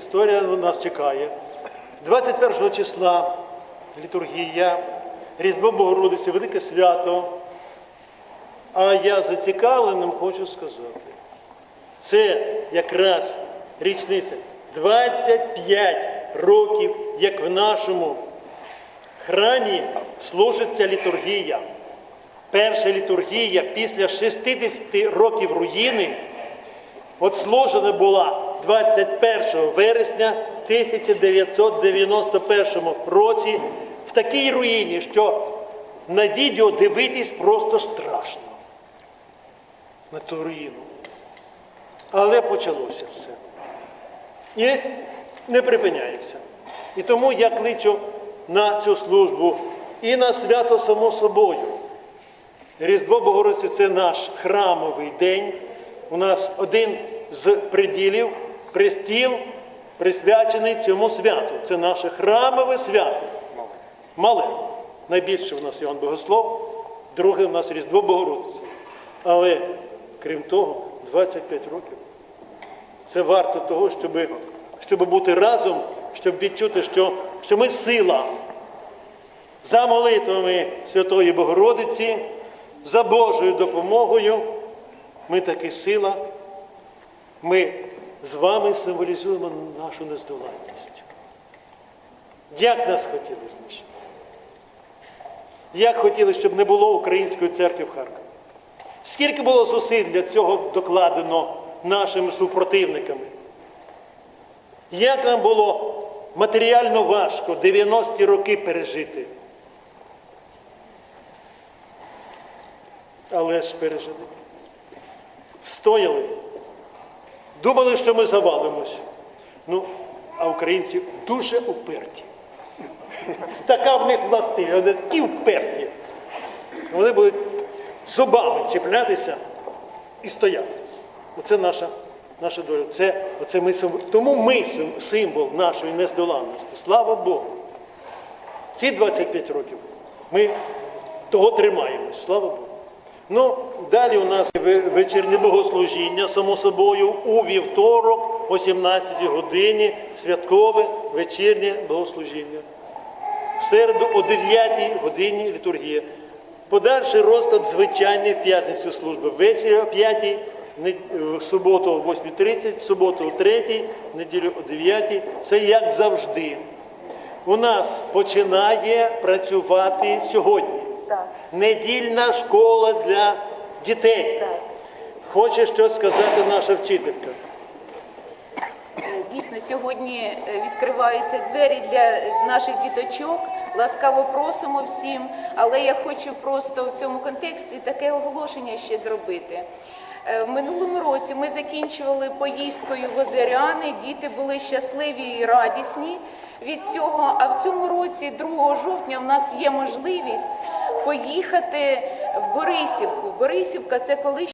історія нас чекає. 21 числа літургія, Різдво Богородиці, Велике свято. А я зацікавленим хочу сказати, це якраз річниця 25 років, як в нашому храмі служиться літургія. Перша літургія після 60 років руїни от служена була 21 вересня 1991 році в такій руїні, що на відео дивитись просто страшно на ту руїну. Але почалося все. І не припиняється. І тому я кличу на цю службу і на свято само собою. Різдво Богородиці це наш храмовий день. У нас один з приділів, престіл, присвячений цьому святу. Це наше храмове свято. Мале. Найбільше у нас Іван Богослов, друге у нас Різдво Богородиці. Але крім того, 25 років. Це варто того, щоб, щоб бути разом, щоб відчути, що, що ми сила за молитвами Святої Богородиці, за Божою допомогою. Ми таки сила. Ми з вами символізуємо нашу нездоланність. Як нас хотіли знищити? Як хотіли, щоб не було української церкви в Харкові? Скільки було зусиль для цього докладено нашими супротивниками? Як нам було матеріально важко 90-ті роки пережити? Але ж пережили. Встояли. Думали, що ми завалимось. Ну, а українці дуже уперті. Така в них властивість, вони такі вперті. Вони будуть зубами чіплятися і стояти. Оце наша, наша доля. Це, оце ми, тому ми символ нашої нездоланності. Слава Богу. Ці 25 років ми того тримаємось, слава Богу. Ну, далі у нас вечірнє богослужіння, само собою, у вівторок, о 17 годині, святкове вечірнє богослужіння. В середу о 9 годині літургія. Подальший розклад звичайний в п'ятницю служби. Ввечері о 5, не- в суботу о 8.30, в суботу о 3, неділю о 9. Це як завжди. У нас починає працювати сьогодні. Так. Недільна школа для дітей. Так. Хоче щось сказати наша вчителька. Е, Дійсно, сьогодні е, відкриваються двері для наших діточок. Ласкаво просимо всім. Але я хочу просто в цьому контексті таке оголошення ще зробити. Е, В минулому році ми закінчували поїздкою в Озеряни. Діти були щасливі і радісні від цього. А в цьому році, 2 жовтня, в нас є можливість поїхати в Борисівку. Борисівка це колись.